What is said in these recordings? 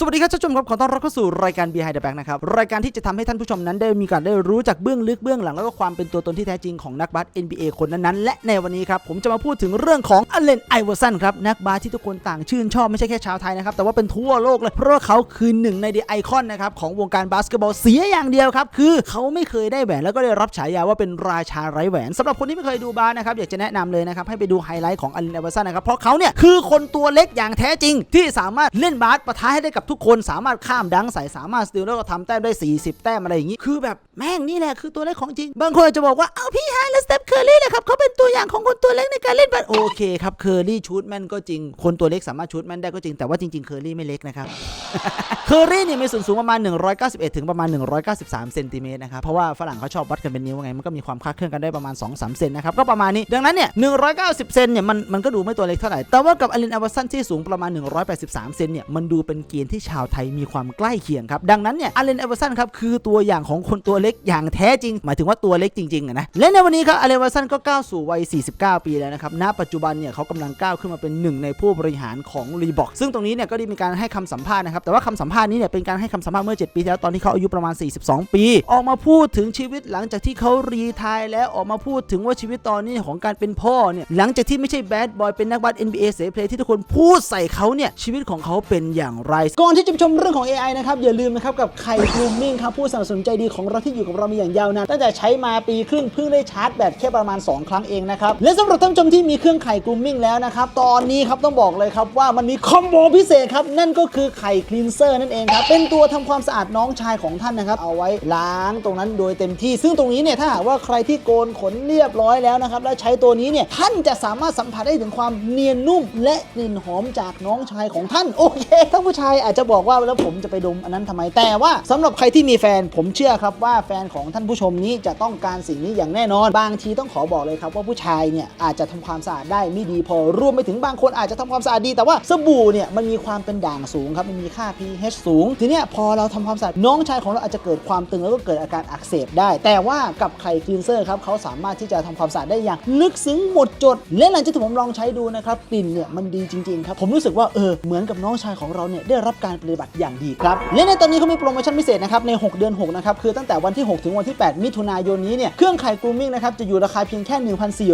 สวัสดีครับท่านผู้ชมครับขอต้อนรับเข้าสู่รายการ Behind the Back นะครับรายการที่จะทำให้ท่านผู้ชมนั้นได้มีการได้รู้จักเบื้องลึกเบื้องหลังแล้วก็ความเป็นตัวตนที่แท้จริงของนักบาส NBA คนนั้นๆและในวันนี้ครับผมจะมาพูดถึงเรื่องของอเลนไอเวอร์สันครับนักบาสที่ทุกคนต่างชื่นชอบไม่ใช่แค่ชาวไทยนะครับแต่ว่าเป็นทั่วโลกเลยเพราะว่าเขาคือหนึ่งในดีไอคอนนะครับของวงการบาสเกตบอลเสียอย่างเดียวครับคือเขาไม่เคยได้แหวนแล้วก็ได้รับฉายาว่าเป็นราชาไร้แหวนสำหรับคนที่ไม่เคยดูบาสนะครับอยากจะแนะนำเลยนะครับให้ไปดูไฮไลท์ของอเลนไอเวอร์สันนะครับเพราะเขาเนี่ยคือคนตัวเล็กอย่างแท้จริงที่สามารถเล่นบาสปะทะให้ได้กับทุกคนสามารถข้ามดังใส่สามารถสติลแล้วก็ทำแต้มได้ 40 แต้มอะไรอย่างนี้ คือแบบแม่งนี่แหละคือตัวเล็กของจริง บางคนอาจจะบอกว่าเอาพี่ฮาร์และสเตปเคอร์รี่เลยครับเขาเป็นตัวอย่างของคนตัวเล็กในการเล่นบาสโอเคครับเคอร์รี่ชูดแม่นก็จริง คนตัวเล็กสามารถชูดแม่นได้ก็จริงแต่ว่าจริงๆเคอร์รี่ไม่เล็กนะครับเคอร์รี่เนี่ยมีส่วนสูงประมาณ 191 ถึงประมาณ 193 เซนติเมตรนะครับ เพราะว่าฝรั่งเขาชอบวัดกันเป็นนิ้วไง มันก็มีความคลาดเคลื่อนกันได้ประมาณ 2-3 เซนนะครับ ก็ประมาณนี้ ดังนั้นเนี่ย 190 เซนเนี่ย มันมันก็ดูไม่ตัวเล็กเท่าไหร่ แต่ว่ากับอลินอวสันที่สูงประมาณ 183 เซนเนี่ย มันดูเป็นเกณฑ์ที่ชาวไทยมีความใกล้เคียงครับ ดังนั้นเนี่ยอลินอเวอร์สันครับคือตัวอย่างของคนตัวเล็กอย่างแท้จริง หมายถึงว่าตัวเล็กจริงๆนะและในวันนี้ครับอลินอเวอร์สันก็ก้าวสู่วัย 49 ปีแล้วนะครับณปัจจุบันเนี่ยเขากำลังก้าวขึ้นมาเป็นหนึ่งในผู้บริหารของรีบอกซึ่งตรงนี้เนี่ยก็ได้มีการให้คำสัมภาษณ์นะครับแต่ว่าคำสัมภาษณ์นี้เนี่ยเป็นการให้คำสัมภาษณ์เมื่อ 7 ปีที่แล้วตอนที่เขาอายุประมาณ 42 ปี ออกมาพูดถึงชีวิตหลังจากที่เขารีทายแล้วออกมาพูดถึงว่าชีวิตตอนนี้ของการเป็นพ่อเนี่ยหลังจากที่ไม่ใช่แบดบอยเป็นนักบาส NBA เสเพลที่ทุกคนพูดใส่เขาเนี่ยชีวิตของเขาเป็นอย่างไรก่อนที่จะชมเรื่องของ AI นะครับ อย่าลืมนะครับ กับไข่กรูมมิ่งครับ ผู้สนับสนุนใจดีของเราที่อยู่กับเรามาอย่างยาวนานตั้งแต่ใช้มาปีครึ่งเพิ่งได้ชาร์จแบตแค่ประมาณ 2 ครั้งเองนะครับ และสำหรับท่านผู้ชมที่มีเครื่องไข่กรูมมิ่งแล้วนะครับ ตอนนี้ครับต้องบอกเลยครับว่ามันมีคอมโบพิเศษครับ นั่นก็คือไข่คลีนเซอร์นั่นเองครับเป็นตัวทำความสะอาดน้องชายของท่านนะครับเอาไว้ล้างตรงนั้นโดยเต็มที่ ซึ่งตรงนี้เนี่ยถ้าหากว่าใครที่โกนขนเรียบร้อยแล้วนะครับแล้วใช้ตัวนี้เนี่ยท่านจะสามารถสัมผัสได้ถึงความเนียนนุ่ม และกลิ่นหอมจากน้องชายของท่านโอเคถ้าผู้ชายอาจจะบอกว่าแล้วผมจะไปดมอันนั้นทำไม แต่ว่าสำหรับใครที่มีแฟนผมเชื่อครับว่าแฟนของท่านผู้ชมนี้จะต้องการสิ่งนี้อย่างแน่นอน บางทีต้องขอบอกเลยครับว่าผู้ชายเนี่ยอาจจะทำความสะอาดได้ไม่ดีพอรวมไปถึงบางคนอาจจะทำความสะอาดดี แต่ว่าสบู่เนี่ยมันมีความเป็นด่างสูงครับมันมีค่า pH สูง ทีเนี้ยพอเราทำความสะอาดน้องชายของเราอาจจะเกิดความตึงแล้วก็เกิดอาการอักเสบได้ แต่ว่ากับไข่คลีนเซอร์ครับเขาสามารถที่จะทำความสะอาดได้อย่างลึกซึ้งหมดจด และหลังจากที่ผมลองใช้ดูนะครับกลิ่นเนี่ยมันดีจริงๆครับผมรู้สึกว่าเออเหมือนกับน้องชายของเราเนี่ยได้รับการปฏิบัติอย่างดีครับ และในตอนนี้เขามีโปรโมชั่นพิเศษนะครับใน 6 เดือน 6 นะครับ คือตั้งแต่วันที่ 6 ถึงวันที่ 8 มิถุนายนนี้เนี่ย เครื่องไข่กรูมิ่งนะครับ จะอยู่ราคาเพียงแค่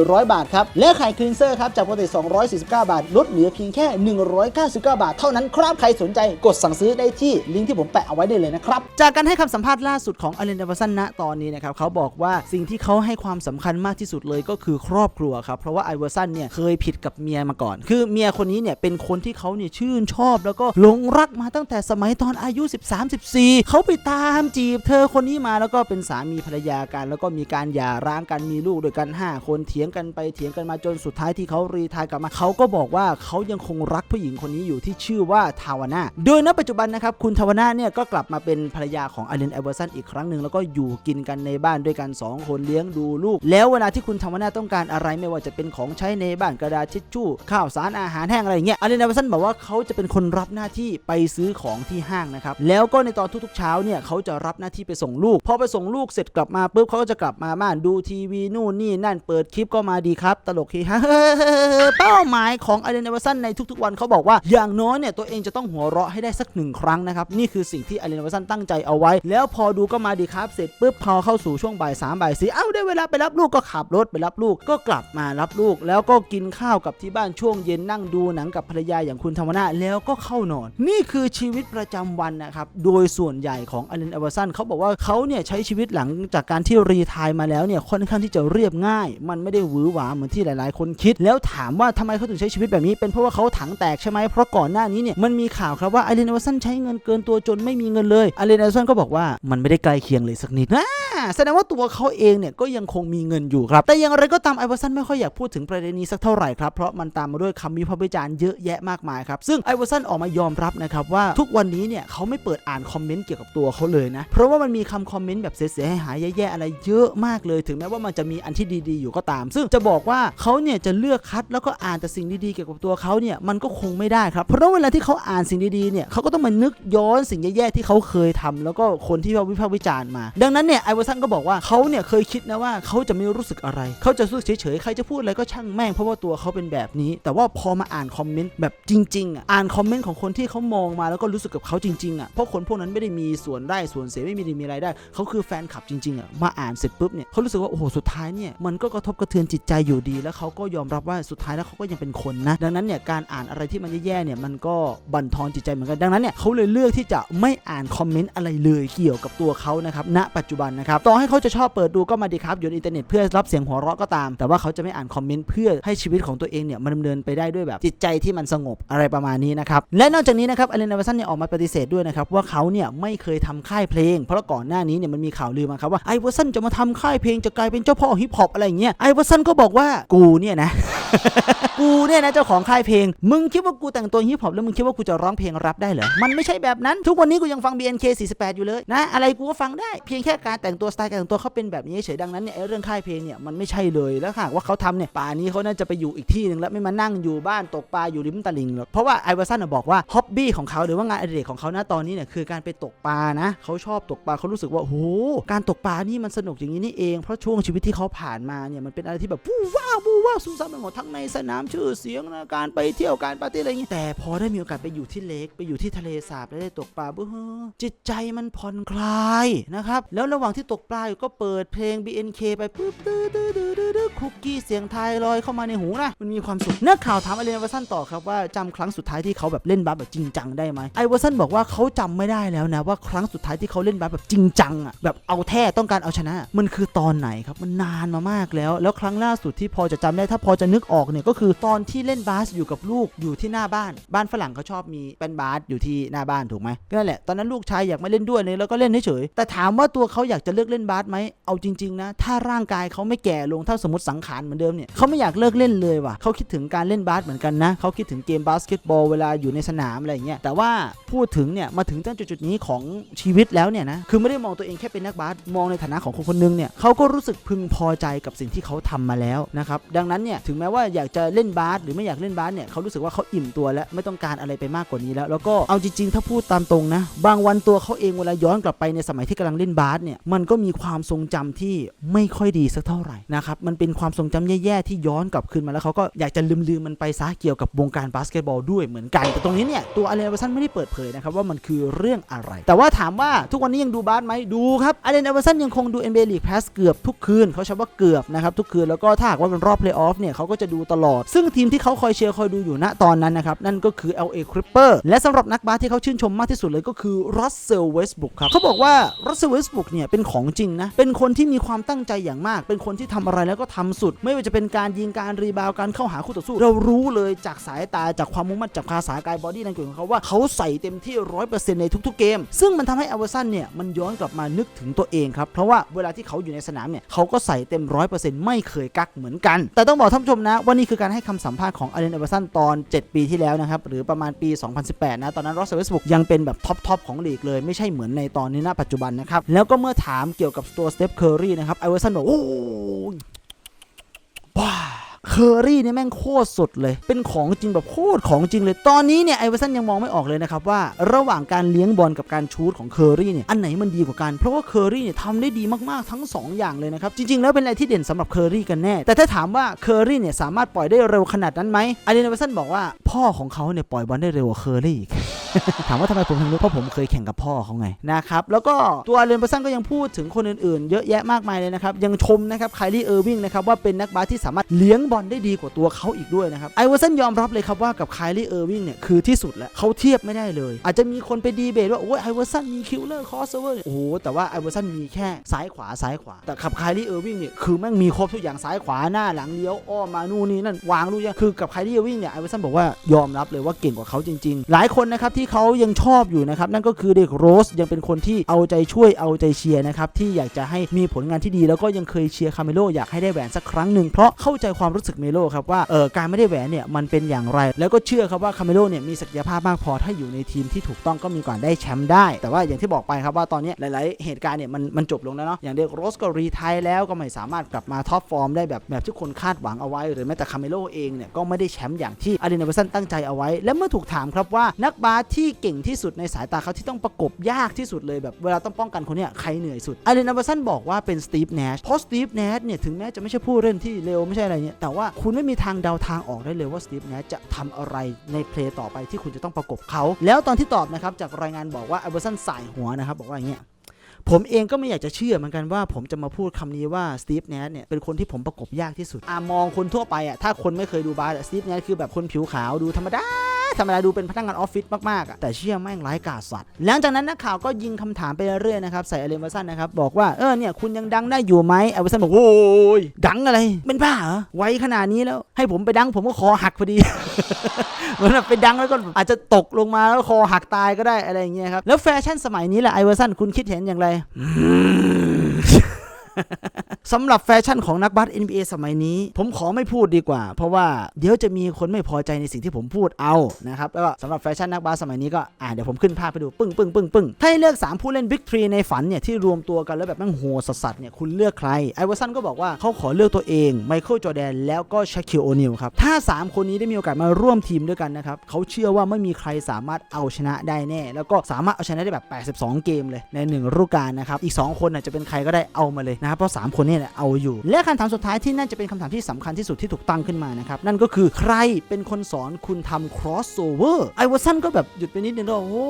1,400 บาทครับ และไข่คลีนเซอร์ครับ จากปกติ 249 บาท ลดเหลือเพียงแค่ 199 บาท เท่านั้นครับ ใครสนใจกดสั่งซื้อได้ที่ลิงก์ที่ผมแปะเอาไว้ได้เลยนะครับ จากการให้คำสัมภาษณ์ล่าสุดของอเลนเดวัสันณตอนนี้นะครับเขาบอกว่าสิ่งที่เขาให้ความสำคัญมากที่สุดเลยก็คือครอบครัวครับ เพราะว่าไอเวอร์สันเนี่ยเคยผิดกับเมียมาก่อน คือเมียคนนี้เนี่ยเป็นคนที่เขาเนี่ยชื่นชอบแล้วก็หลงรักมาตั้งแต่สมัยตอนอายุ 13-14เขาไปตามจีบเธอคนนี้มาแล้วก็เป็นสามีภรรยากัน แล้วก็มีการหย่าร้างกันมีลูกด้วยกัน 5 คนเถียงกันไปเถียงกันมาจนสุดท้ายที่เขารีทายกลับมาเขาก็บอกว่าเขายังคงรักผู้หญิงคนนี้อยู่ที่ชื่อว่าทาวาน่าโดยณปัจจุบันนะครับคุณทาวาน่าเนี่ยก็กลับมาเป็นภรรยาของอเลนไอเวอร์สันอีกครั้งหนึ่งแล้วก็อยู่กินกันในบ้านด้วยกัน 2 คนเลี้ยงดูลูก แล้วเวลาที่คุณทาวาน่าต้องการอะไรไม่ว่าจะเป็นของใช้ในบ้านกระดาษทิชชู่ข้าวสารอาหารแห้งอะไรเงี้ยอเลนไอเวอร์สันบอกว่าเขาจะเป็นคนรับหน้าที่ไปซื้อของที่ห้างนะครับ แล้วก็ในตอนทุกๆเช้าเนี่ยเขาจะรับหน้าที่ไปส่งลูก พอไปส่งลูกเสร็จกลับมาปุ๊บเขาก็จะกลับมาบ้านดูทีวีนู่นนี่นั่นเปิดคลิปก็มาดีครับ ตลกเฮฮาเป้าหมายของอเลนเอเวอร์สันในทุกๆวันเขาบอกว่า อย่างน้อยเนี่ยตัวเองจะต้องหัวเราะให้ได้สักหนึ่งครั้งนะครับ นี่คือสิ่งที่อเลนเอเวอร์สันตั้งใจเอาไว้ แล้วพอดูก็มาดีครับเสร็จปุ๊บพอเข้าสู่ช่วงบ่ายสามบ่ายสี่เอ้าได้เวลาไปรับลูกก็ขับรถไปรับลูกก็กลับมารับลูก แล้วก็กินข้าวกับที่บ้านช่วงเย็นนั่งดูหนังกับภรรยาอย่างคุณธรรมนาแล้วก็เข้านอน นี่คคือชีวิตประจำวันนะครับ โดยส่วนใหญ่ของอเลนเวอร์สันเขาบอกว่าเขาเนี่ยใช้ชีวิตหลังจากการที่รีทายมาแล้วเนี่ยค่อนข้างที่จะเรียบง่าย มันไม่ได้หวือหวาเหมือนที่หลาย ๆ คนคิด แล้วถามว่าทำไมเขาถึงใช้ชีวิตแบบนี้ เป็นเพราะว่าเขาถังแตกใช่ไหมเพราะก่อนหน้านี้เนี่ยมันมีข่าวครับว่าอเลนเวอร์สันใช้เงินเกินตัวจนไม่มีเงินเลยอเลนเวอร์สันก็บอกว่ามันไม่ได้ใกล้เคียงเลยสักนิดอ่าแสดงว่าตัวเขาเองเนี่ยก็ยังคงมีเงินอยู่ครับ แต่อย่างไรก็ตามไอเวอร์สันไม่ค่อยอยากพูดถึงประเด็นนี้สักเท่าไหร่ครับ เพราะมันตามมาด้วยคำวิพากษ์วิจารณ์เยอะแยะมากมายครับ ซึ่งไอเวอร์สันออกมายอมรับนะครับว่าทุกวันนี้เนี่ยเขาไม่เปิดอ่านคอมเมนต์เกี่ยวกับตัวเขาเลยนะ เพราะว่ามันมีคำคอมเมนต์แบบเสียหายแย่ๆอะไรเยอะมากเลย ถึงแม้ว่ามันจะมีอันที่ดีๆอยู่ก็ตาม ซึ่งจะบอกว่าเขาเนี่ยจะเลือกคัดแล้วก็อ่านแต่สิ่งดีๆเกี่ยวกับตัวเขาเนี่ยมันก็คงไม่ได้ครับเพราะเวลาที่เขาอ่านสิ่งดีๆเนี่ยเขาก็ต้องมานึกย้อนสิ่งแย่ๆที่เขาเคยทำแล้วก็คนที่วิพากษ์วิจารณ์มา ดังนั้นเนี่ยไอวอร์อร์สันก็บอกว่าเขาเนี่ยเคยคิดนะว่าเขาจะไม่รู้สึกอะไร เขาจะรู้เฉยๆใครจะพูดอะไรก็ช่างแม่งเพราะว่าตัวเขาเป็นแบบนี้ แต่ว่าพอมาอ่านคอมเมนต์แบบจริงๆอะอ่านคอมเมนต์ของคนที่เขามองมาแล้วก็รู้สึกกับเขาจริงๆอะเพราะคนพวกนั้นไม่ได้มีส่วนได้ส่วนเสียไม่มีมีรายได้เขาคือแฟนคลับจริงๆอะมาอ่านเสร็จปุ๊บเนี่ยเขารู้สึกว่าโอ้โหสุดท้ายเนี่ยมันก็กระทบกระเทือนจิตใจอยู่ดี แล้วเขาก็ยอมรับว่าสุดท้ายแล้วเขาก็ยังเป็นคนนะดังนั้นเนี่ยการอ่านอะไรที่มันแย่ๆเนี่ยมันก็บั่นทอนจิตใจเหมือนกันดังนั้นเนี่ยเขาเลยเลือกที่จะไม่อ่านคอมเมนต์อะไรเลยเกี่ยวกับตัวเขานะครับณปัจจุบันนะครับต่อให้เขาจะชอบเปิดดูก็มาดีครับอยู่ในอินเทอร์เน็ตเพื่อรับเสียงหัวเราะก็ตาม แต่ว่าเขาจะไม่อ่านคอมเมนต์เพื่อให้ชีวิตของตัวเองเนี่ยมันดำเนินไปได้ด้วยแบบจิตใจที่มันสงบอะไรประมาณนี้นะครับและนอกจากนี้นะครับอเลนเวอร์สันเนี่ยออกมาปฏิเสธด้วยนะครับว่าเขาเนี่ยไม่เคยทำค่ายเพลง เพราะก่อนหน้านี้เนี่ยมันมีข่าวลือมาครับว่าไอเวอร์สันจะมาทำค่ายเพลงจะกลายเป็นเจ้าพ่อฮิปฮอปอะไรอย่างเงี้ยไอเวอร์สันก็บอกว่ากูเนี่ยนะกูเนี่ยนะเจ้าของค่ายเพลง มึงคิดว่ากูแต่งตัวฮิปฮอปแล้วมึงคิดว่ากูจะร้องเพลงแรปได้เหรอ มันไม่ใช่แบบนั้น ทุกวันนี้กูยังฟัง BNK 48 อยู่เลยนะ อะไรกูก็ฟังได้ เพียงแค่การแต่งตัวสไตล์การแต่งตัวเขาเป็นแบบนี้เฉยดังนั้นเนี่ยเรื่องค่ายเพลงเนี่ยมันไม่ใช่เลย แล้วหากว่าเขาทำเนี่ยป่านี้เขาน่าจะไปอยู่อีกที่หนึ่งแล้วไม่มานั่งอยู่บ้านตกปลาอยู่ริมตลิ่งหรอก เพราะว่าไอเวอร์สันบอกว่าฮ็อบบี้ของเขาหรือว่างานอดิเรกของเขาณตอนนี้เนี่ยคือการไปตกปลานะเขาชอบตกปลาเขารู้สึกว่าโอ้โหการตกปลานี่มันสนุกอย่างนี้นี่เองเพราะช่วงชีวิตที่เขาผ่านมาเนี่ยมันเป็นอะไรที่แบบวู้ว้าววู้ว้าวสู้ซ่ามไปหมดทั้งในสนามชื่อเสียงนะการไปเที่ยวการปาร์ตี้อะไรอย่างงี้แต่พอได้มีโอกาสไปอยู่ที่เลกไปอยู่ที่ทะเลสาบแล้วได้ตกปลาบเฮ้จิตใจมันผ่อนคลายนะครับแล้วระหว่างที่ตกปลาอยู่ก็เปิดเพลง BNK ไปปุ๊บตื้อตื้อตื้อตื้อคุกกี้เสียงไทยลอยเข้ามาในหูนะมันมีความสุขนักข่าวถามอเลนเวอร์สันต่อครับว่าจำครั้งสุดท้ายที่เขาแบบเล่นบาสแบบจริงจังได้ไหมไอวอร์สันบอกว่าเขาจำไม่ได้แล้วนะว่าครั้งสุดท้ายที่เขาเล่นบาสแบบจริงจังอะแบบเอาแท้ต้องการเอาชนะ มันคือตอนไหนครับมันนานมามากแล้ว แล้วครั้งล่าสุดที่พอจะจำได้ถ้าพอจะนึกออกเนี่ยก็คือตอนที่เล่นบาสอยู่กับลูกอยู่ที่หน้าบ้าน บ้านฝรั่งเขาชอบมีเป็นบาสอยู่ที่หน้าบ้านถูกไหมก็นั่นแหละตอนนั้นลูกชายอยากมาเล่นด้วยเลยแล้วก็เล่นเฉยแต่ถามว่าตัวเขาอยากจะเลิกเล่นบาสไหมเอาจริงๆนะถ้าร่างกายเขาไม่แก่ลงถ้าสมมติสังขารเหมือนเดิมเนี่ยเขาไม่อยากเลิกเล่นเลยว่ะเขาคิดถึงการเล่นบาสเหมือนกันนะเขาคิดถึงเกมบาสเกตบอลเวลาอยู่ในสนามอะไรเงี้ยแต่ว่าพูดถึงเนี่ยมาถึงตั้งจุดๆนี้ของชีวิตแล้วเนี่ยนะคือไม่ได้มองตัวเองแค่เป็นนักบาสมองในฐานะของคนคนหนึงเนี่ยเขาก็รู้สึกพึงพอใจกับสิ่งที่เขาทำมาแล้วนะครับดังนั้นเนี่ยถึงแม้ว่าอยากจะเล่นบาสหรือไม่อยากเล่นบาสเนี่ยเขารู้สึกว่าเขาอิ่มตัวแล้วไม่ต้องการอะไรไปมากกว่านี้แล้ว แล้วก็เอาจริงๆ ถ้าพูดตามตรงนะบางวันตัวเขาเองเวลาย้อนกลับไปในสมัยที่กำลังเล่นบาสเนี่ยมันก็มีความทรงจำที่ไม่ค่อยดีสักเท่าไหร่นะครับมันเป็นความทรงจำแย่ๆที่ย้อนกลับคืนมาแล้วเขาก็อยากจะลืมๆมันไปซะเกี่ยวกับวงการบาสเกตบอลด้วยเหมือนกันแต่ตรงนี้เนี่ยตัวอเลนเวอร์สันไม่ได้เปิดเผยนะครับว่ามันคือเรื่องอะไร แต่ว่าถามว่าทุกวันนี้ยังดูบาสไหมดูครับอเลนเอเวอร์สันยังคงดู NBA League Pass เกือบทุกคืนเขาใช้ว่าเกือบนะครับทุกคืนแล้วก็ถ้าหากว่าเป็นรอบเพลย์ออฟเนี่ยเขาก็จะดูตลอด ซึ่งทีมที่เขาคอยเชียร์คอยดูอยู่ณตอนนั้นนะครับนั่นก็คือ LA Clipper และสำหรับนักบาสที่เขาชื่นชมมากที่สุดเลยก็คือ Russell Westbrook ครับเขาบอกว่า Russell Westbrook เนี่ยเป็นของจริงนะเป็นคนที่มีความตั้งใจอย่างมาก เป็นคนที่ทำอะไรแล้วก็ทำสุด ไม่ว่าจะเป็นการยิงการรีบาวการเข้าหาคู่ต่อสู้ เรารู้เลยจากสายตาจากความมุ่งมั่นจากภาษากายบอดี้นั่นของเขาว่าเขาใส่เต็มที่ 100%ในทุกๆเกม ซึ่งมันทำให้อเวอร์สันเนี่ยมันย้อนกลับมานึกถึงตัวเองครับ เพราะว่าเวลาที่เขาอยู่ในสนามเนี่ยเขาก็ใส่เต็ม 100%ไม่เคยกักเหมือนกัน แต่ต้องบอกท่านผู้ชมนะว่านี่คือการให้คำสัมภาษณ์ของอเลนเอเวอร์สันตอน 7 ปีที่แล้วนะครับหรือประมาณปี 2018 นะตอนนั้นรอสเวสบุกยังเป็นแบบท็อปทอปของลีกเลยไม่ใช่เหมือนในตอนนี้ณปัจจุบันนะครับแล้วก็เมื่อถามเกี่ยวกับตัวสเตปเคอร์รีนะครับไอเวอร์สันบอกโอ้ยว้า เคอรี่เนี่ยแม่งโคตรสุดเลย เป็นของจริงแบบโคตรของจริงเลย ตอนนี้เนี่ยไอเวอร์สันยังมองไม่ออกเลยนะครับว่าระหว่างการเลี้ยงบอลกับการชูตของเคอรี่เนี่ยอันไหนมันดีกว่ากัน เพราะว่าเคอรี่เนี่ยทำได้ดีมากๆทั้ง 2 อย่างเลยนะครับ จริง ๆ แล้วเป็นอะไรที่เด่นสำหรับเคอรี่กันแน่ แต่ถ้าถามว่าเคอรี่เนี่ยสามารถปล่อยได้เร็วขนาดนั้นไหมไอเดนเวอร์สันบอกว่าพ่อของเขาเนี่ยปล่อยบอลได้เร็วกว่าเคอรี่อีกถามว่าทำไมผมถึงรู้เพราะผมเคยแข่งกับพ่อเขาไงนะครับแล้วก็ตัวเรนเปอร์สันก็ยังพูดถึงคนอื่นๆ เยอะแยะมากมายเลยนะครับยังชมนะครับไคลี่เออร์วิงนะครับว่าเป็นนักบาสที่สามารถเลี้ยงบอลได้ดีกว่าตัวเขาอีกด้วยนะครับไอวอร์สันยอมรับเลยครับว่ากับไคลี่เออร์วิงเนี่ยคือที่สุดแล้วเขาเทียบไม่ได้เลย อาจจะมีคนไปดีเบตว่าโอ้ยไอวอร์สันมีคิลเลอร์คอสเวอร์โอ้โหแต่ว่าไอวอร์สันมีแค่ซ้ายขวาซ้ายขวา แต่ขับไคลี่เออร์วิงเนี่ยคือแม่งมีครบทุกอย่างซ้ายขวาหน้าหลังเลี้ยวอ้อมมานู่นนี่นั่นวางลูกยางคือกับไคลี่เออร์วิงเนี่ยไอวอร์สันบอกว่ายอมรับเลยว่าเก่งกว่าเขาจริง ๆ หลายคนนะครับที่เขายังชอบอยู่นะครับนั่นก็คือเด็กโรสยังเป็นคนที่เอาใจช่วยเอาใจเชียร์นะครับที่อยากจะให้มีผลงานที่ดีแล้วก็ยังเคยเชียร์คาเมโลอยากให้ได้แหวนสักครั้งหนึ่งเพราะเข้าใจความรู้สึกเมโลครับว่าเออการไม่ได้แหวนเนี่ยมันเป็นอย่างไร แล้วก็เชื่อครับว่าคาเมโลเนี่ยมีศักยภาพมากพอถ้าอยู่ในทีมที่ถูกต้องก็มีโอกาสได้แชมป์ได้ แต่ว่าอย่างที่บอกไปครับว่าตอนนี้หลายๆ เหตุการณ์เนี่ยมันมันจบลงแล้วเนาะอย่างเดกโรสก็รีไทร์แล้วก็ไม่สามารถกลับมาท็อปฟอร์มได้แบบแบบที่คนคาดหวังเอาไว้ หรือแม้แต่คาเมโลเองเนี่ยก็ไม่ได้แชมป์อย่างที่อารีนาเวสันตั้งใจเอาไว้ และเมื่อถูกถามครับว่านักบาสที่เก่งที่สุดในสายตาเขาที่ต้องประกบยากที่สุดเลยแบบเวลาต้องป้องกันคนเนี้ยใครเหนื่อยสุดอารีนาเวสันบอกว่าเป็นสตีฟเนชเพราะสตีฟเนชเนี่ยถึงแม้จะไม่ใช่ผู้เล่นที่เร็วไม่ใช่อะไรเนี่ยแต่ว่าคุณไม่มีทางเดาทางออกได้เลยว่าสตีฟเนชจะทำอะไรในเพลย์ต่อไปที่คุณจะต้องประกบเขา แล้วตอนที่ตอบนะครับจากรายงานบอกว่าไอเวอร์สันสายหัวนะครับบอกว่าอย่างเงี้ยผมเองก็ไม่อยากจะเชื่อเหมือนกันว่าผมจะมาพูดคำนี้ว่าสตีฟเนทเนี่ยเป็นคนที่ผมประกบยากที่สุดอามองคนทั่วไปอะถ้าคนไม่เคยดูบาสสตีฟเนทคือแบบคนผิวขาวดูธรรมดา ธรรมดาดูเป็นพนักงานออฟฟิศมากๆอะแต่เชื่อแม่งร้ายกาสัตว์หลังจากนั้นนักข่าวก็ยิงคำถามไปเรื่อยๆนะครับใส่อเลนเวอร์สันนะครับบอกว่าเออเนี่ยคุณยังดังได้อยู่ไหมอเวอร์สันบอกโอ้ยดังอะไร เป็นบ้าเหรอไวขนาดนี้แล้ว ให้ผมไปดังผมก็คอหักพอดีเหมือนแบบไปดังแล้วก็อาจจะตกลงมาแล้วคอหักตายก็ได้อะไรอย่างเงี้ยครับแล้วแฟชั่นสมัยนี้แหละไอเวอร์สันคุณคิดเห็นอย่างไร สำหรับแฟชั่นของนักบาส NBA สมัยนี้ ผมขอไม่พูดดีกว่า เพราะว่าเดี๋ยวจะมีคนไม่พอใจในสิ่งที่ผมพูดเอานะครับแล้วก็สำหรับแฟชั่นนักบาสสมัยนี้ก็อ่าเดี๋ยวผมขึ้นภาพไปดูปึ้งปึ้งปึ้งปึ้งถ้าให้เลือก3ผู้เล่นบิ๊กทรีในฝันเนี่ยที่รวมตัวกันแล้วแบบแม่งโหดสัสเนี่ยคุณเลือกใครไอวอร์สันก็บอกว่าเขาขอเลือกตัวเองไมเคิลจอแดนแล้วก็ชาคิลโอนิลครับถ้า 3 คนนี้ได้มีโอกาสมาร่วมทีมด้วยกันนะครับเขาเชื่อว่าไม่มีใครสามารถเอาชนะได้แน่ แล้วก็สามารถเอาชนะได้แบบ 82 เกมเลยใน1ฤดูกาลนะครับอีก 2 คนน่ะจะเป็นใครก็ได้เอามาเลยนะครับเพราะ3คนเนี้แหละเอาอยู่ และคำถามสุดท้ายที่น่าจะเป็นคำถามที่สำคัญที่สุดที่ถูกตั้งขึ้นมานะครับ นั่นก็คือใครเป็นคนสอนคุณทำ crossover ไอวอร์สันก็แบบหยุดไปนิดนึงแล้วโอ้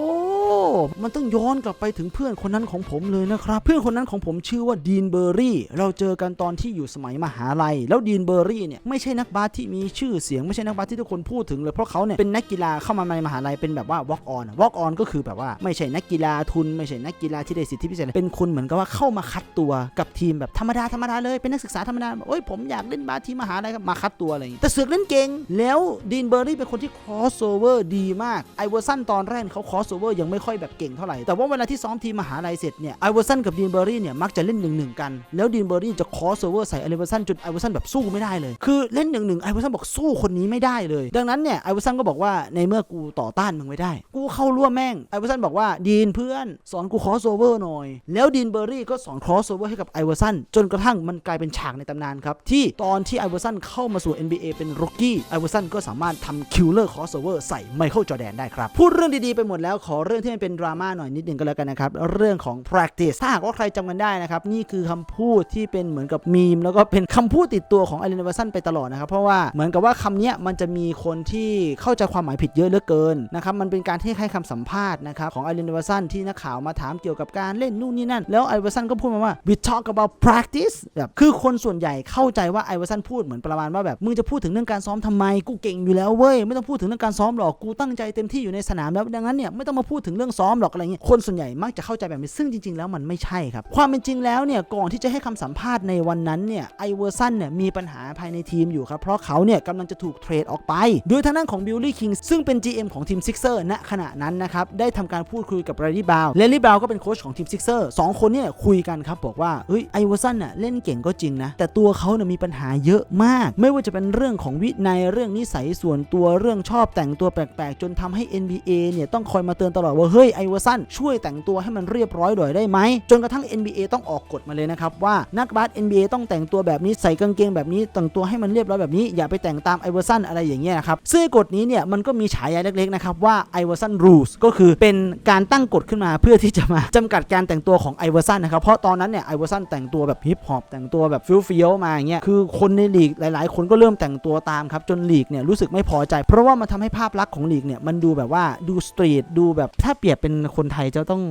มันต้องย้อนกลับไปถึงเพื่อนคนนั้นของผมเลยนะครับ เพื่อนคนนั้นของผมชื่อว่าดีนเบอร์รี่ เราเจอกันตอนที่อยู่สมัยมหาลัย แล้วดีนเบอร์รี่เนี่ยไม่ใช่นักบาสที่มีชื่อเสียงไม่ใช่นักบาสที่ทุกคนพูดถึงเลยเพราะเขาเนี่ยเป็นนักกีฬาเข้ามาในมหาลัยเป็นแบบว่า walk on walk on ก็คือแบบว่าไม่ใช่นักกีฬาทุน ไม่ใช่นักกีฬาที่ได้สิทธิพิเศษเป็นคนเหมือนกับว่าเข้ามาคัดตัวกับทีมแบบธรรมดาธรรมดาเลยเป็นนักศึกษาธรรมดาโอ้ยผมอยากเล่นบาสที่มหาลัยครับมาคัดตัวอะไรอย่างงี้แต่เสือกเล่นเก่งแล้วดีนเบอร์รี่เป็นคนที่ crossover ดีมากไอเวอร์สันตอนแรกเขา crossover ยังไม่ค่อยแบบเก่งเท่าไหร่แต่ว่าเวลาที่ซ้อมทีมมหาลัยเสร็จเนี่ยไอเวอร์สันกับดีนเบอร์รี่เนี่ยมักจะเล่นหนึ่งหนึ่งกันแล้วดีนเบอร์รี่จะ crossover ใส่ไอเวอร์สันจนไอเวอร์สันแบบสู้ไม่ได้เลย คือเล่นหนึ่งหนึ่งไอเวอร์สันบอกสู้คนนี้ไม่ได้เลย ดังนั้นเนี่ยไอเวอร์สันก็บอกว่าในเมื่อกูต่อต้านมึงไม่ได้ กูเข้าร่วมแม่งไอเวอร์สันบอกว่าดีนเพื่อนสอนกู crossover หน่อย แล้วดีนเบอร์รี่ก็สอน crossover ให้กับไอเวอร์สันจนกระทั่งมันกลายเป็นฉากในตำนานครับ ที่ตอนที่ไอเวอร์สันเข้ามาสู่ NBA เป็นรุกกี้ไอเวอร์สันก็สามารถทำ killer crossover ใส่ไมเคิลจอแดนได้ครับ พูดเรื่องดีๆไปหมดแล้วขอเรื่องที่มันเป็นดราม่าหน่อยนิดนึงก็แล้วกันนะครับ เรื่องของ practice ถ้าหากว่าใครจำกันได้นะครับ นี่คือคำพูดที่เป็นเหมือนกับมีม แล้วก็เป็นคำพูดติดตัวของไอรินเวอร์สันไปตลอดนะครับ เพราะว่าเหมือนกับว่าคำนี้มันจะมีคนที่เข้าใจความหมายผิดเยอะเหลือเกินนะครับมันเป็นการที่ให้คำสัมภาษณ์นะครับของไอรินเวอร์สันที่นักข่าวมาถามเกี่ยวกับการเล่นนู่นนี่นั่นแล้วไอเวอร์สันก็พูดมาว่า we talk about practice แบบคือคนส่วนใหญ่เข้าใจว่าไอเวอร์สันพูดเหมือนประมาณว่าแบบมึงจะพูดถึงเรื่องการซ้อมทำไมกูเก่งอยู่แล้วเว้ยไม่ต้องพูดถึงเรื่องการซ้อมหรอกกูตั้งใจเต็มที่อยู่ในสนามแล้วดังนั้นเนี่ยไม่ต้องมาพูดถึงเรื่องซ้อมหรอกอะไรเงี้ยคนส่วนใหญ่มักจะเข้าใจแบบนี้ซึ่งจริง ๆ แล้วมันไม่ใช่ครับความเป็นจริงแล้วเนี่ยก่อนที่จะให้คำสัมภาษณ์ในวันนั้นเนี่ยไอเวอร์สันเนี่ยมีปัญหาภายในทีมอยู่ครับเพราะเขาเนี่ยกำลังจะถูกเทรดออกไปโดยทางด้านของบิลลี่คิงซึ่งเป็น GM ของทีมซิกเซอร์ณขณะนั้นนะครับได้ทำการพูดคุยกับเรดี้บาวและรี่บาวก็เป็นโค้ชของทีมซิกเซอร์สองคนเนี่ยคุยกันครับบอกว่าเฮ้ยไอเวอร์สันน่ะเล่นเก่งก็จริงนะ แต่ตัวเขาเนี่ยมีปัญหาเยอะมาก ไม่ว่าจะเป็นเรื่องของวินัยเรื่องนิสัยส่วนตัวเรื่องชอบแต่งตัวแปลกๆ จนทำให้ NBA เนี่ยต้องคอยมาเตือนตลอดว่าเฮ้ยไอเวอร์สันช่วยแต่งตัวให้มันเรียบร้อยหน่อยได้ไหมจนกระทั่ง NBA ต้องออกกฎมาเลยนะครับว่านักบาส NBA ต้องแต่งตัวแบบนี้ใส่กางเกงแบบนี้แต่งตัวให้มันเรียบร้อยแบบนี้อย่าไปแต่งตามไอเวอร์สันอะไรอย่างเงี้ยนะครับซึ่งกฎนี้เนี่ยมันก็มีฉายาเล็กๆนะครับว่าไอเวอร์สัน rules ก็คือเป็นการตั้งกฎขึ้นมาเพื่อที่จะมาจำกัดการแต่งตัวของไอเวอร์สันนะครับเพราะตอนนั้นเนี่ยไอวอสันแต่งตัวแบบฮิปฮอปแต่งตัวแบบฟิลฟิลมาอย่างเงี้ยคือคนในลีกหลาย ๆ คนก็เริ่มแต่งตัวตามครับจนลีกเนี่ยรู้สึกไม่พอใจ เพราะว่ามันทำให้ภาพลักษณ์ของลีกเนี่ยมันดูแบบว่าดูสตรีทดูแบบถ้าเปรียบเป็นคนไทยจะต้อง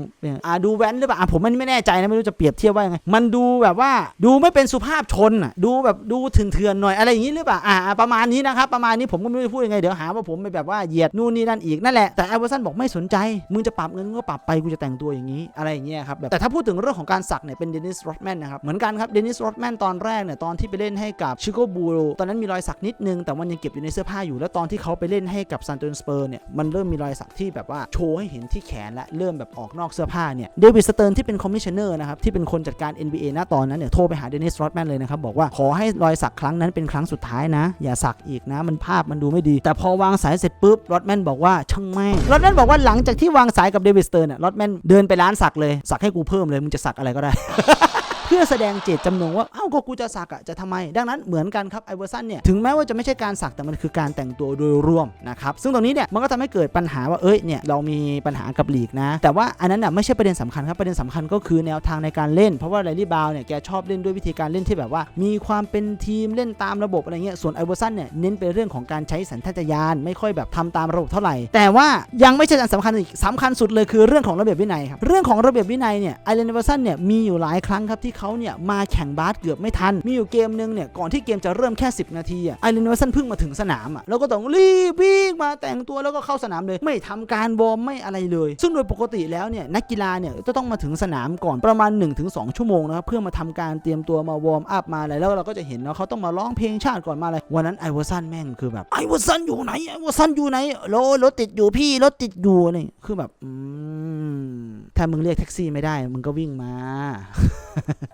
อ่าดูแว้นหรือเปล่าผมมันไม่แน่ใจนะไม่รู้จะเปรียบเทียบว่ายังไงมันดูแบบว่าดูไม่เป็นสุภาพชนอะดูแบบดูเถื่อนๆหน่อยอะไรอย่างนี้หรือเปล่าอ่าประมาณนี้นะครับประมาณนี้ผมก็ไม่รู้จะพูดยังไงเดี๋ยวหาว่าผมไปแบบว่าเหยียดนู่นนี่นั่นอีกนั่นแหละแต่ไอเวอร์สันบอกไม่สนใจมึงจะปรับเงินก็ปรับไปกูจะแต่งตัวอย่างนี้อะไรอย่างเงี้ยครับแบบแต่ถ้าพูดถึงเรื่องของการสักเนี่ยเป็นเดนิสโรดแมนนะครับเหมือนกันครับเดนิสโรดแมนตอนแรกเนี่ยตอนที่ไปเล่นให้กับชิโกบูตอนนั้นมีรอยสักนิดนึง แต่มันยังเก็บอยู่ในเสื้อผ้าอยู่แล้วตอนที่เขาไปเล่นให้กับซันโตนสเปอร์เนี่ยมันเริ่มมีรอยสักที่แบบว่าโชว์ให้เห็นที่แขนและเริ่มแบบออกนอกเสื้อผ้าเนี่ยเดวิดสเติร์นที่เป็นคอมมิชเนอร์นะครับที่เป็นคนจัดการ NBA ณตอนนั้นเนี่ยโทรไปหาเดนิสโรดแมนเลยนะครับบอกว่าขอให้รอยสักครั้งนั้นเป็นครั้งสุดท้ายนะ อย่าสักอีกนะมันภาพมันดูไม่ดี แต่พอวางสายเสร็จปุ๊บโรดแมนบอกว่าช่างแม่งโรดแมนบอกว่าหลังจากที่วางสายกับเดวิดสเติร์นเนี่ยโรดแมนเดินไปร้านสักเลยสักให้กูเพิ่มเลยมึงจะสักอะไรก็ได้ พื่อแสดงเจตจำนงว่าเอ้าก็กูจะสักอะจะทำไม ดังนั้นเหมือนกันครับไอเวอร์ซันเนี่ยถึงแม้ว่าจะไม่ใช่การสักแต่มันคือการแต่งตัวโดยรวมนะครับซึ่งตรงนี้เนี่ยมันก็ทำให้เกิดปัญหาว่าเอ้ยเนี่ยเรามีปัญหากับลีกนะ แต่ว่าอันนั้นน่ะไม่ใช่ประเด็นสำคัญครับประเด็นสำคัญก็คือแนวทางในการเล่น เพราะว่าไลลี่บาวเนี่ยแกชอบเล่นด้วยวิธีการเล่นที่แบบว่า มีความเป็นทีมเล่นตามระบบอะไรเงี้ยส่วนไอเวอร์ซันเนี่ยเน้นไปเรื่องของการใช้สัญชาตญาณไม่ค่อยแบบทำตามระบบเท่าไหร่ แต่ว่ายังไม่ใช่สำคัญอีกสำคัญสุดเลยคือเรื่องของระเบียบวินัยครับเรื่องของระเบียบวินัยเนี่ยไอเลนเวอร์ซันเนี่ยมีอยู่หลายครั้งครับที่เขาเนี่ยมาแข่งบาสเกือบไม่ทัน มีอยู่เกมนึงเนี่ยก่อนที่เกมจะเริ่มแค่ 10 นาทีอะไอเลนเวอร์ซันเพิ่งมาถึงสนามอะแล้วก็ต้องรีบวิ่งมาแต่งตัวแล้วก็เข้าสนามเลย ไม่ทำการวอร์มไม่อะไรเลย ซึ่งโดยปกติแล้วเนี่ยนักกีฬาเนี่ยจะต้องมาถึงสนามก่อนประมาณ 1-2 ชั่วโมงนะครับเพื่อมาทำการเตรียมตัวมาวอร์มอัพมาอะไรแล้วเราก็จะเห็นเนาะเขาต้องมาร้องเพลงชาติก่อนมาอะไรวันนั้นไอวอร์ซันแม่งคือแบบไอวอร์ซันอยู่ไหนไอวอร์ซันอยู่ไหนรถรถติดอยู่พี่รถติดอยู่นี่คือแบบถ้ามึงเรียกแท็กซี่ไม่ได้มึงก็วิ่งมา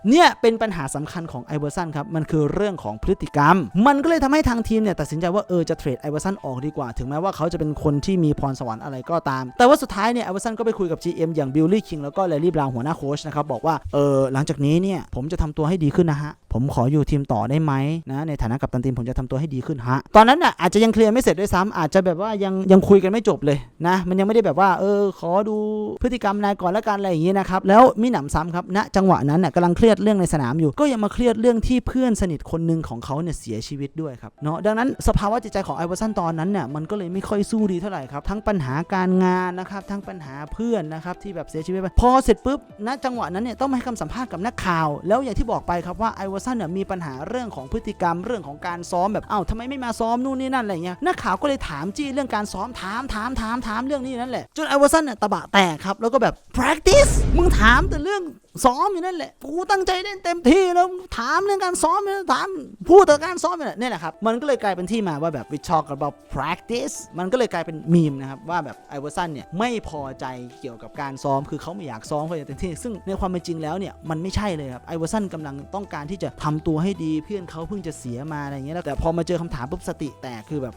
เนี่ยเป็นปัญหาสำคัญของไอเวอร์ซันครับ มันคือเรื่องของพฤติกรรม มันก็เลยทำให้ทางทีมเนี่ยตัดสินใจว่าเออจะเทรดไอเวอร์ซันออกดีกว่า ถึงแม้ว่าเขาจะเป็นคนที่มีพรสวรรค์อะไรก็ตาม แต่ว่าสุดท้ายเนี่ยไอเวอร์ซันก็ไปคุยกับ GM อย่างบิลลี่คิงแล้วก็แลลี่บราวน์หัวหน้าโค้ชนะครับบอกว่าเออหลังจากนี้เนี่ยผมจะทำตัวให้ดีขึ้นนะฮะผมขออยู่ทีมต่อได้ไหมนะในฐานะกัปตันทีมผมจะทำตัวให้ดีขึ้นฮะตอนนั้นน่ะอาจจะยังเคลียร์ไม่เสร็จด้วยซ้ำอาจจะแบบว่ายังยังคุยกันไม่จบเลยนะมันยังไม่ได้แบบว่าเออขอดูพฤติกรรมนายก่อนละกันอะไรอย่างงี้นะครับแล้วมิหนำซ้ำครับณจังหวะนั้นน่ะกำลังเครียดเรื่องในสนามอยู่ ก็ยังมาเครียดเรื่องที่เพื่อนสนิทคนหนึ่งของเขาเนี่ยเสียชีวิตด้วยครับเนาะดังนั้นสภาวะจิตใจของไอวอร์สันตอนนั้นเนี่ยมันก็เลยไม่ค่อยสู้ดีเท่าไหร่ครับทั้งปัญหาการงานนะครับทั้งปัญหาเพื่อนนะครับที่แบบเสียชีวิตไปพอเสร็จปุ๊บณจังหวะนั้นเนี่ยต้องมาให้คำสัมภาษณ์กับนักข่าว แล้วอย่างที่บอกไปครับว่าไอวอร์สันเนี่ยมีปัญหาเรื่องของพฤติกรรมเรื่องของการซ้อมแบบเอ้าทำไมไม่มาซ้อมนู่นนี่นั่นอะไรเงี้ยนักข่าวก็เลยถามจี้เรื่องการซ้อมถามถามถามถามเรื่องนี้นั่นแหละจนไอวอร์สันเนี่ยตะบะแตกครับแล้วก็แบบ practice มึงถามแต่เรื่องซ้อมอยู่นั่นแหละกูตั้งใจเล่นเต็มที่แล้วถามเรื่องการซ้อมเนี่ยถามพูดแต่การซ้อมเนี่ยนี่แหละครับ มันก็เลยกลายเป็นที่มาว่าแบบ we talk about practice มันก็เลยกลายเป็นมีมนะครับ ว่าแบบไอเวอร์สันเนี่ย ไม่พอใจเกี่ยวกับการซ้อม คือเขาไม่อยากซ้อมเขาอยากเต็มที่ ซึ่งในความเป็นจริงแล้วเนี่ย มันไม่ใช่เลยครับไอเวอร์สันกำลังต้องการที่จะทำตัวให้ดีเพื่อนเขาเพิ่งจะเสียมาอะไรเงี้ยแล้วแต่พอมาเจอคำถามปุ๊บสติแตกคือแบบ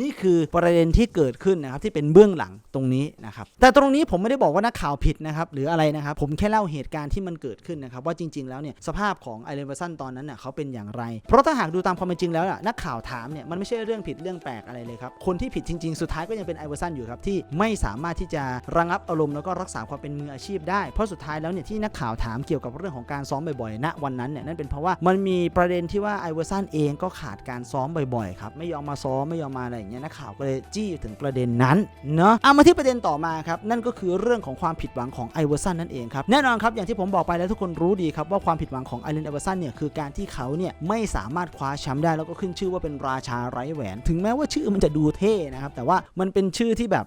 นี่คือประเด็นที่เกิดขึ้นนะครับที่เป็นเบื้องหลังตรงนี้นะครับแต่ตรงนี้ผมไม่ได้บอกว่านักข่าวผิดนะครับหรืออะไรนะครับผมแค่เล่าเหตุการณ์ที่มันเกิดขึ้นนะครับว่าจริง ๆ แล้วเนี่ยสภาพของไอเลนเวอร์สันตอนนั้นน่ะเขาเป็นอย่างไร เพราะถ้าหากดูตามความเป็นจริงแล้วน่ะนักข่าวถามเนี่ยมันไม่ใช่เรื่องผิดเรื่องแปลกอะไรเลยครับคนที่ผิดจริง ๆ สุดท้ายก็ยังเป็นไอเวอร์สันอยู่ครับที่ไม่สามารถที่จะระงับอารมณ์แล้วก็รักษาความเป็นมืออาชีพได้เพราะสุดท้ายแล้วเนี่ยที่นักข่าวถามเกี่ยวกับเรื่องของการซ้อมบ่อยๆณวันนั้นเนี่ยนั่นเป็นเพราะว่ามันมีประเด็นที่ว่าไอเวอร์สันเองก็ขาดการซ้อมบ่อยๆครับไม่ยอมมาซ้อมไม่ยอมมาอะไรอย่างเงี้ยนักข่าวก็เลยจี้ถึงประเด็นนั้นเนาะเอามาที่ประเด็นต่อมาครับนั่นก็คือเรื่องของความผิดหวังของไอเวอร์สันนั่นเองครับแน่นอนครับอย่างที่ผมบอกไปแล้วทุกคนรู้ดีครับว่าความผิดหวังของไอเลนไอเวอร์สันเนี่ยคือการที่เขาเนี่ยไม่สามารถคว้าแชมป์ได้แล้วก็ขึ้นชื่อว่าเป็นราชาไร้แหวน ถึงแม้ว่าชื่อมันจะดูเท่นะครับแต่ว่ามันเป็นชื่อที่แบบ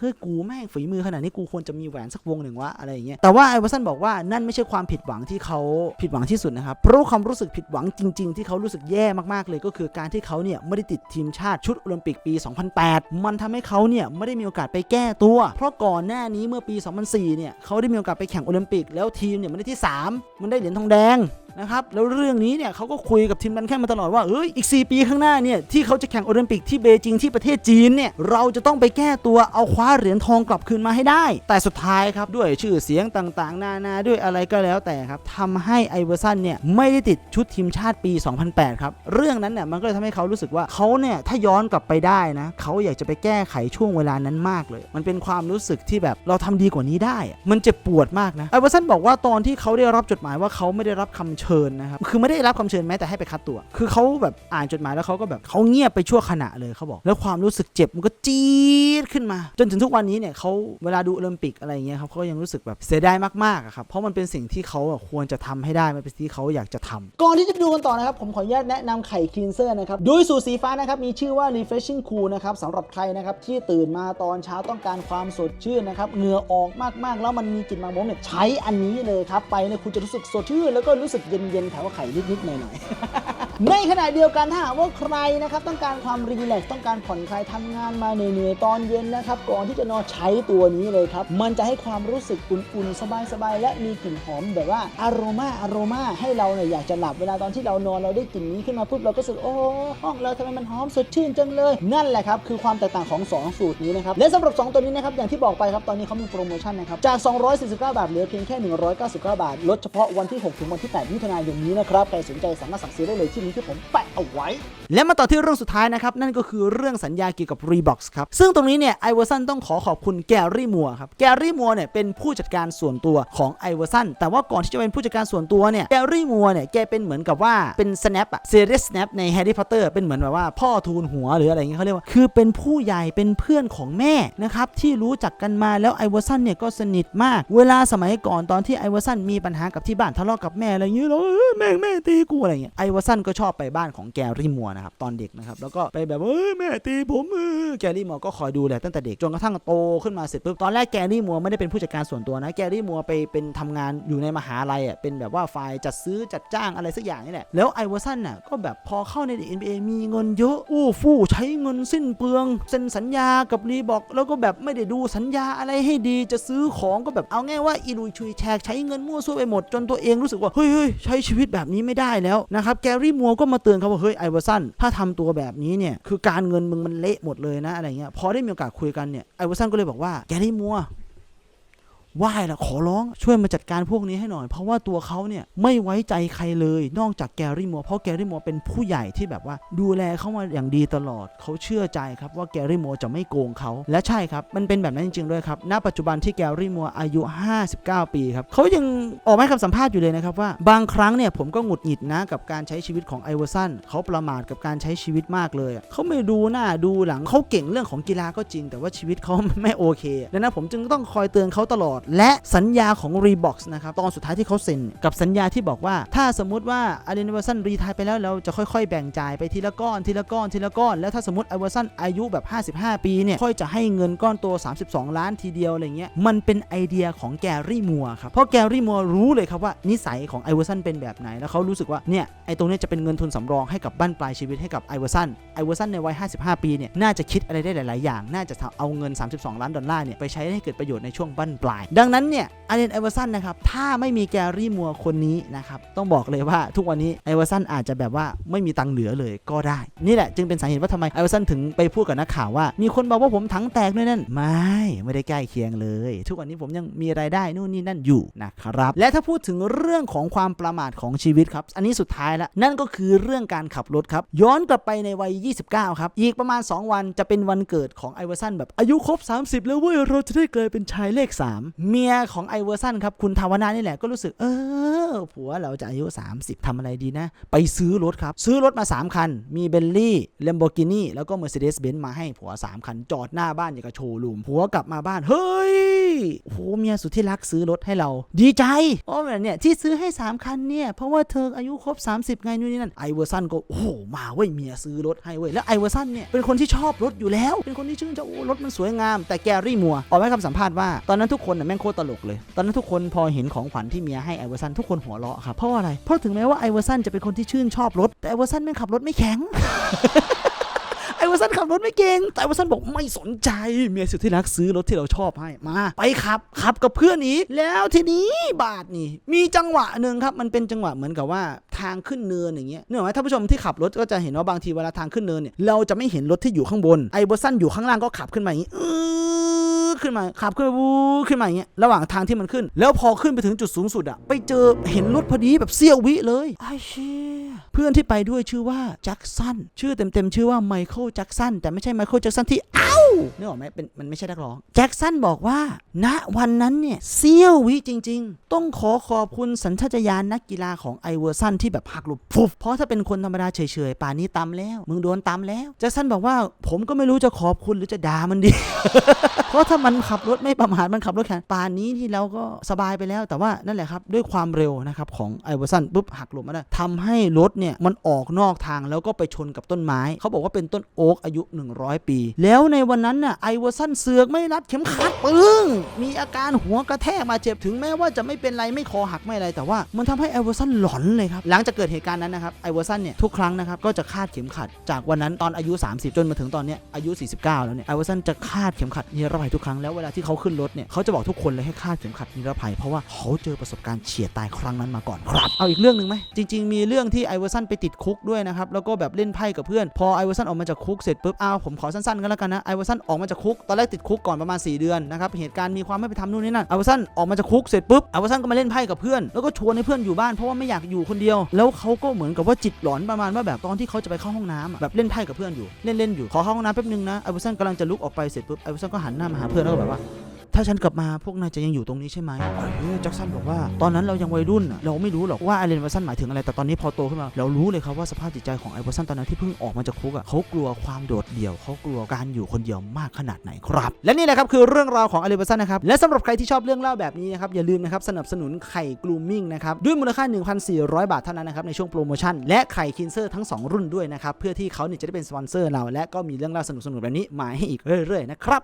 เฮ้ยกูแม่งฝีมือขนาดนี้กูควรจะมีแหวนสักวงหนึ่งวะอะไรอย่างเงี้ยแต่ว่าไอเวอร์สันบอกว่านั่นไม่ใช่ความผิดหวังที่เขาผิดหวังที่สุดนะครับเพราะความรู้สึกผิดหวังจริง ๆ ที่เขารู้สึกแย่มากๆเลยก็คือการที่เขาเนี่ยไม่ได้ติดทีมชาติชุดโอลิมปิกปี 2008 มันทำให้เขาเนี่ยไม่ได้มีโอกาสไปแก้ตัว เพราะก่อนหน้านี้เมื่อปี 2004 เนี่ยเขาได้มีโอกาสไปแข่งโอลิมปิก แล้วทีมเนี่ยมันได้ที่ 3 มันได้เหรียญทองแดง นะครับแล้วเรื่องนี้เนี่ยเขาก็คุยกับทีมดันแค่มาตลอดว่าเอ้ยอีก 4 ปีข้างหน้าเนี่ยที่เขาจะแข่งโอลิมปิกที่เบจิงที่ประเทศจีนเนี่ยเราจะต้องไปแก้ตัวเอาคว้าเหรียญทองกลับคืนมาให้ได้ แต่สุดท้ายครับด้วยชื่อเสียงต่างๆ นานาด้วยอะไรก็แล้วแต่ครับทำให้ไอเวอร์สันเนี่ยไม่ได้ติดชุดทีมชาติปี 2008 ครับ เรื่องนั้นเนี่ยมันก็เลยทำให้เขารู้สึกว่าเขาเนี่ยถ้าย้อนกลับไปได้นะเขาอยากจะไปแก้ไขช่วงเวลานั้นมากเลย มันเป็นความรู้สึกที่แบบเราทำดีกว่านี้ได้ มันเจ็บปวดมากนะไอเวอร์สันบอกว่าตอนที่เขาได้รับจดหมายว่าเขาไม่ได้รับคำเชิญนะครับคือไม่ได้รับคำเชิญแม้แต่ให้ไปคัดตัว คือเขาแบบอ่านจดหมายแล้วเขาก็แบบเขาเงียบไปชั่วขณะเลยเขาบอก แล้วความรู้สึกเจ็บมันก็จี๊ดขึ้นมา จนถึงทุกวันนี้เนี่ยเขาเวลาดูโอลิมปิกอะไรอย่างเงี้ยครับเขาก็ยังรู้สึกแบบเสียดายมากๆอะครับเพราะมันเป็นสิ่งที่เขาควรจะทำให้ได้มันเป็นสิ่งที่เขาอยากจะทำก่อนที่จะไปดูกันต่อนะครับผมขออนุญาตแนะนำไข่คลีนเซอร์นะครับโดยสูตรสีฟ้านะครับมีชื่อว่า refreshing cool นะครับสำหรับใครนะครับที่ตื่นมาตอนเช้าต้องการความสดชื่นนะครับเหงื่อออกมากๆ แล้วมันมีกลิ่นมังมเนี่ยใช้อันนี้เลยครับไปเนี่ยคุณจะรู้สึกสดชื่นแล้วก็รู้สึกเย็นๆแถวไข่นิดๆหน่อยๆ ในขณะเดียวกันถ้าหากว่าใครนะครับต้องการความรีแลกซ์ต้องการผ่อนคลายทำงานมาเหนื่อยๆตอนเย็นนะครับก่อนที่จะนอนใช้ตัวนี้เลยครับ มันจะให้ความรู้สึกอุ่นๆ สบายๆ และมีกลิ่นหอมแบบว่าอารมาอารมาให้เราเนี่ยอยากจะหลับเวลาตอนที่เรานอนเราได้กลิ่นนี้ขึ้นมาปุ๊บเราก็รู้สึกโอ้ห้องเราทำไมมันหอมสดชื่นจังเลย นั่นแหละครับคือความแตกต่างของ 2 สูตรนี้นะครับและสำหรับ 2 ตัวนี้นะครับอย่างที่บอกไปครับตอนนี้เขามีโปรโมชั่นนะครับจาก 249 บาทเหลือเพียงแค่ 199 บาทลดเฉพาะวันที่ 6 ถึงวันที่8มิถุนายนนี้นะครับใครสนใจสามารถสั่งซื้อได้เลยที่ลิงก์ที่ผมแปะเอาไว้ และมาต่อที่เรื่องสุดท้ายนะครับ นั่นก็คือเรื่องสัญญาเกี่ยวกับ Reeboks ครับ ซึ่งตรงนี้เนี่ยไอเวอร์ซันต้องขอขอบคุณแกรี่มัวครับ แกรี่มัวเนี่ยเป็นผู้จัดการส่วนตัวของไอเวอร์ซันแต่ว่าก่อนที่จะเป็นผู้จัดการส่วนตัวเนี่ยแกรี่มัวเนี่ยแกเป็นเหมือนกับว่าเป็น snap อะ series snap ใน Harry Potter เป็นเหมือนแบบว่าพ่อทูลหัวหรืออะไรเงี้ยเขาเรียกว่าคือเป็นผู้ใหญ่เป็นเพื่อนของแม่นะครับที่รู้จักกันมาแล้วไอเวอร์ซันเนี่ยก็สนิทมาก เวลาสมัยก่อนตอนที่ไอเวอร์ซันมีปัญหากับที่บ้านทะเลาะกับแม่อะไรอย่างเงี้ยแล้วแม่แม่ตีกูอะไรเงี้ยไอเวอร์ซันก็ชอบไปบ้านของแกรี่มัวนะครับตอนเด็กนะครับแล้วก็ไปแบบเอ้ยแม่ตีผมเออแกรี่มัวก็คอยดูแลตั้งแต่เด็กจนกระทั่งโตขึ้นมาเสร็จปุ๊บตอนแรกแกรี่มัวไม่ได้เป็นผู้จัดการส่วนตัวนะแกรี่มัวไปเป็นทำงานอยู่ในมหาลัยอะเป็นแบบว่าฝ่ายจัดซื้อจัดจ้างอะไรสักอย่างนี่แหละแล้วไอวอร์ซันน่ะก็แบบพอเข้าใน NBA มีเงินเยอะอู้ฟู่ใช้เงินสิ้นเปลืองเซ็นสัญญากับรีบอกแล้วก็แบบไม่ได้ดูสัญญาอะไรให้ดีจะซื้อของก็แบบเอาง่ายว่าอีลุยชุยแชกใช้เงินมั่วซั่วไปหมดจนตัวเองรู้สึกว่าเฮ้ยเฮ้ยใช้ชีวิตแบบนี้ไม่ได้แล้วนะครับแกรี่มัวก็มาเตือนเขาว่าเฮ้ยไอเวอร์ซันถ้าทำตัวแบบนี้เนี่ยคือการเงินมึงมันเละหมดเลยนะอะไรเงี้ยพอได้มีโอกาสคุยกันเนี่ยไอเวอร์ซันก็เลยบอกว่าแกรี่มัว ไหว้ละขอร้องช่วยมาจัดการพวกนี้ให้หน่อย เพราะว่าตัวเขาเนี่ยไม่ไว้ใจใครเลย นอกจากแกรี่มัวเพราะแกรี่มัวเป็นผู้ใหญ่ที่แบบว่าดูแลเขามาอย่างดีตลอด เขาเชื่อใจครับว่าแกรี่มัวจะไม่โกงเขาและใช่ครับ มันเป็นแบบนั้นจริงๆด้วยครับณปัจจุบันที่แกรี่มัวอายุ 59 ปีครับเขายังออกมาให้คำสัมภาษณ์อยู่เลยนะครับว่าบางครั้งเนี่ยผมก็หงุดหงิดนะกับการใช้ชีวิตของไอเวอร์สันเขาประมาทกับการใช้ชีวิตมากเลยเขาไม่ดูหน้าดูหลังเขาเก่งเรื่องของกีฬาก็จริง แต่ว่าชีวิตเขาไม่โอเคดังนั้นผมจึงต้องคอยเตือนเขาตลอดและสัญญาของ Reebok นะครับตอนสุดท้ายที่เขาเซ็นกับสัญญาที่บอกว่า ถ้าสมมุติว่าอเลนเวอร์สันรีทายไปแล้วเราจะค่อยๆ แบ่งจ่ายไปทีละก้อนทีละก้อนทีละก้อน แล้วถ้าสมมติไอเวอร์สันอายุแบบ 55 ปีเนี่ยค่อยจะให้เงินก้อนโต32 ล้านทีเดียวอะไรเงี้ยมันเป็นไอเดียของแกรี่มัวครับเพราะแกรี่มัวรู้เลยครับว่านิสัยของไอเวอร์สันเป็นแบบไหนแล้วเขารู้สึกว่าเนี่ยไอตรงนี้จะเป็นเงินทุนสำรองให้กับบ้านปลายชีวิตให้กับไอเวอร์สันไอเวอร์สันในวัย 55 ปีเนี่ยน่าจะคิดอะไรได้หลาย ๆ อย่าง น่าจะเอาเงิน 32 ล้านดอลลาร์เนี่ยไปใช้ให้เกิดประโยชน์ในช่วงบั้นปลายดังนั้นเนี่ยอาเลนไอเวอร์สันนะครับ ถ้าไม่มีแกรี่มัวคนนี้นะครับ ต้องบอกเลยว่าทุกวันนี้ไอเวอร์สันอาจจะแบบว่าไม่มีตังค์เหลือเลยก็ได้ นี่แหละจึงเป็นสาเหตุว่าทำไมไอเวอร์สันถึงไปพูดกับนักข่าวว่า มีคนบอกว่าผมถังแตกด้วยนั่น ไม่ ไม่ได้ใกล้เคียงเลย ทุกวันนี้ผมยังมีรายได้นู่นนี่นั่นอยู่นะครับ และถ้าพูดถึงเรื่องของความประมาทของชีวิตครับ อันนี้สุดท้ายแล้วนั่นก็คือเรื่องการขับรถครับ ย้อนกลับไปในวัย 29 ครับ อีกประมาณ 2 วันจะเป็นวันเกิดของไอเวอร์สันแบบอายุครบ 30 แล้วเว้ย เราจะได้เกิดเป็นชายเลข 3เมียของไอเวอร์สันครับ คุณทาวนานี่แหละก็รู้สึก เออ ผัวเราจะอายุ 30ทำอะไรดีนะ ไปซื้อรถครับ ซื้อรถมา 3 คัน มีเบลลี่เลมโบกินี่แล้วก็ Mercedes-Benz มาให้ผัว 3 คัน จอดหน้าบ้านอย่างกับโชว์รูมผัวกลับมาบ้าน เฮ้ยโหเมียสุดที่รักซื้อรถให้เรา ดีใจโอ้แบบเนี่ยที่ซื้อให้ 3 คันเนี่ยเพราะว่าเธออายุครบ 30 ไงนู่นนี่นั่นไอเวอร์สันก็โอ้โหมาเว้ยเมียซื้อรถให้เว้ยแล้วไอเวอร์สันเนี่ยเป็นคนที่ชอบรถอยู่แล้ว เป็นคนที่ชื่นชอบโอ้รถมันสวยงาม แต่แกรี่มัวออกมาให้คำสัมภาษณ์ว่าตอนนั้นทุกคนแม่งโคตรตลกเลย ตอนนั้นทุกคนพอเห็นของขวัญที่เมียให้ไอเวอร์สันทุกคนหัวเราะครับเพราะอะไร เพราะถึงแม้ว่าไอเวอร์สันจะเป็นคนที่ชื่นชอบรถ แต่ไอเวอร์สันแม่งขับรถไม่แข็งไอเวอร์สันขับรถไม่เก่ง แต่ไอเวอร์สันบอกไม่สนใจ เมียสุดที่รักซื้อรถที่เราชอบให้ มา ไปขับ ขับกับเพื่อนอีก แล้วทีนี้บาทนี่ มีจังหวะหนึ่งครับ มันเป็นจังหวะเหมือนกับว่าทางขึ้นเนินอย่างเงี้ยเนื่องไหมท่านผู้ชมที่ขับรถก็จะเห็นว่าบางทีเวลาทางขึ้นเนินเนี่ย เราจะไม่เห็นรถที่อยู่ข้างบน ไอเวอร์สันอยู่ข้างล่างก็ขับขึ้นมาอย่างงี้ ขึ้นมาขับขึ้นมาวู้ขึ้นมาอย่างเงี้ยระหว่างทางที่มันขึ้น แล้วพอขึ้นไปถึงจุดสูงสุดอะไปเจอเห็นรถพอดีแบบเสี้ยววิเลยไอเชี่ยเพื่อนที่ไปด้วยชื่อว่าแจ็คสันชื่อเต็มๆชื่อว่าไมเคิลแจ็คสันแต่ไม่ใช่ไมเคิลแจ็คสันที่เอ้านึกออกไหมเป็นมันไม่ใช่นักร้องแจ็คสันบอกว่า ณวันนั้นเนี่ยเสี้ยววิจริง ๆ ต้องขอขอบคุณสัญชาตญาณนักกีฬาของไอเวอร์สันที่แบบหักหลบฟุบเพราะถ้าเป็นคนธรรมดาเฉยๆป่านนี้ตามแล้วมึงโดนตามแล้วแจ็คสันบอกว่าผมก็ไม่รู้จะขอบคุณหรือจะด่ามันดี เพราะทำไมมันขับรถไม่ประมาทมันขับรถแข่งป่านนี้ที่เราก็สบายไปแล้วแต่ว่านั่นแหละครับ ด้วยความเร็วนะครับของไอวอร์สันปุ๊บหักหลบมาได้ทำให้รถเนี่ยมันออกนอกทางแล้วก็ไปชนกับต้นไม้ เขาบอกว่าเป็นต้นโอ๊กอายุ 100 ปี แล้วในวันนั้นน่ะไอวอร์สันเสือกไม่รัดเข็มขัดปึ้งมีอาการหัวกระแทกมาเจ็บถึงแม้ว่าจะไม่เป็นไรไม่คอหักไม่อะไร แต่ว่ามันทำให้ไอวอร์สันหลอนเลยครับหลังจากเกิดเหตุการณ์นั้นนะครับไอวอร์สันเนี่ยทุกครั้งนะครับก็จะคาดเข็มขัดจากวันนั้นตอนอายุ 30 จนมาถึงตอนนี้อายุ 49 แล้วเนี่ยไอวอร์สันจะคาดเข็มขัดนิรภัยทุกครั้งแล้วเวลาที่เขาขึ้นรถเนี่ยเขาจะบอกทุกคนเลยให้คาดเข็มขัดนิรภัยเพราะว่าเขาเจอประสบการณ์เฉียดตายครั้งนั้นมาก่อนครับ เอาอีกเรื่องหนึ่งไหมจริง ๆ มีเรื่องที่ไอเวอร์สันไปติดคุกด้วยนะครับแล้วก็แบบเล่นไพ่กับเพื่อน พอไอเวอร์สันออกมาจากคุกเสร็จปุ๊บอ้าวผมขอสั้นๆกันแล้วกันนะไอเวอร์สันออกมาจากคุกตอนแรกติดคุกก่อนประมาณ 4 เดือนนะครับเหตุการณ์มีความไม่เป็นธรรมนู่นนี่นั่นไอเวอร์สันออกมาจากคุกเสร็จปุ๊บไอเวอร์สันก็มาเล่นไพ่กับเพื่อนแล้วก็ชวนให้เพื่อนอยู่บ้านเพราะว่าไม่อยากอยู่คนเดียว แล้วเขาก็เหมือนกับว่าจิตหลอนประมาณว่าแบบตอนที่เขาจะไปเข้าห้องน้ำแบบเล่นไพ่กับเพื่อนอยู่เล่นเล่นๆอยู่ขอเข้าห้องน้ำแป๊บนึงนะไอเวอร์สันกำลังจะลุกออกไปเสร็จปุ๊บไอเวอร์สันก็หันหน้ามาหาเพื่อนแล้วก็แบบว่า ถ้าฉันกลับมาพวกนายจะยังอยู่ตรงนี้ใช่ไหมเฮ้ยแจ็คสันบอกว่าตอนนั้นเรายังวัยรุ่นอะเราไม่รู้หรอกว่าไอเรนวัสันหมายถึงอะไรแต่ตอนนี้พอโตขึ้นมาเรารู้เลยครับว่าสภาพจิตใจของไอวัสันตอนนั้นที่เพิ่งออกมาจากคุกอะเขากลัวความโดดเดี่ยวเขากลัวการอยู่คนเดียวมากขนาดไหนครับ และนี่แหละครับคือเรื่องราวของไอเรนวัสันนะครับและสำหรับใครที่ชอบเรื่องเล่าแบบนี้นะครับอย่าลืมนะครับสนับสนุนไข่กลูมิ่งนะครับด้วยมูลค่า 1,400 บาทเท่านั้นนะครับในช่วงโปรโมชั่นและไข่คินเซอร์ทั้งสองรุ่นด้วยนะครับเพื่อที่เขาเนี่ยจะได้เป็นสปอนเซอร์เราและก็มีเรื่องเล่าสนุกๆแบบนี้มาให้อีกเรื่อยๆนะครับ